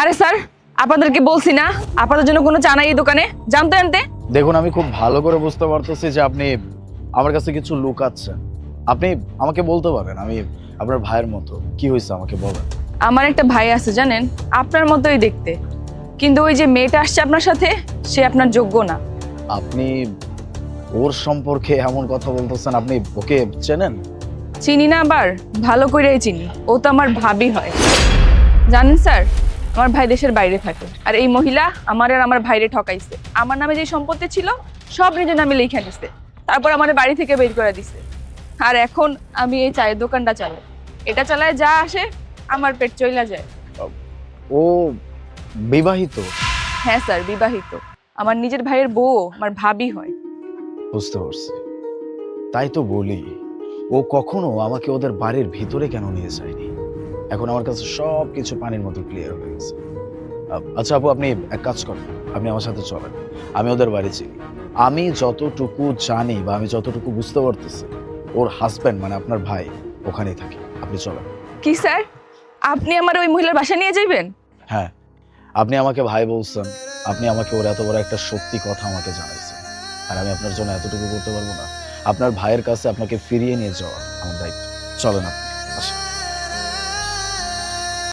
আরে স্যার আপনাদেরকে বলছি না আপনাদের জন্য কোনো চা নাই এই দোকানে। জানতে আনতে? দেখুন আমি খুব ভালো করে বুঝতে পারতেছি যে আপনি আমার কাছে কিছু লুকাচ্ছেন। আপনি আমাকে বলতে পারেন আমি আপনার ভাইয়ের মতো। কি হয়েছে আমাকে বলেন। আমার একটা ভাই আছে জানেন? আপনার মতোই দেখতে। কিন্তু ওই যে মেয়েটা আসছে আপনার সাথে সে আপনার যোগ্য না। আপনি ওর সম্পর্কে এমন কথা বলতেছেন আপনি ওকে চেনেন? চিনি না আবার ভালো করেই চিনি। ও তো আমার ভাবি হয়। জানেন স্যার আমার ভাই দেশের বাইরে থাকে। আর এই মহিলা আমার আর আমার ভাইরে ঠকাইছে। আমার নামে যে সম্পত্তি ছিল সব নিজের নামে লিখে দিছে। তারপর আমার বাড়ি থেকে বের করে দিছে। আর এখন আমি এই চায়ের দোকানটা চালাই। এটা চালায় যা আসে আমার পেট চইলা যায়। ও বিবাহিত? হ্যাঁ স্যার বিবাহিত। আমার নিজের ভাইয়ের বউ আমার ভাবি হয়। বুঝতে পারছি। তাই তো বলি ও কখনো আমাকে ওদের বাড়ির ভিতরে কেন নিয়ে যায়নি? এখন আমার কাছে সব কিছু পানির মতো ক্লিয়ার হয়ে গেছে। আচ্ছা আপু আপনি এক কাজ করেন। আপনি আমার সাথে চলেন। আমি ওদের বাড়ি চিনি আমি যতটুকু জানি বা আমি যতটুকু বুঝতে পারতেছি ওর হাজব্যান্ড মানে আপনার ভাই ওখানেই থাকে। আপনি চলেন। কি স্যার? আপনি আমার ওই মহিলার বাসা নিয়ে যাইবেন? হ্যাঁ। আপনি আমাকে ভাই বলছেন। আপনি আমাকে ওর এত বড় একটা সত্যি কথা আমাকে জানাইছেন। আর আমি আপনার জন্য এতটুকু করতে পারব না। আপনার ভাইয়ের কাছে আপনাকে ফিরিয়ে নিয়ে যাওয়া আমার দায়িত্ব। চলেন আপনি। আসেন।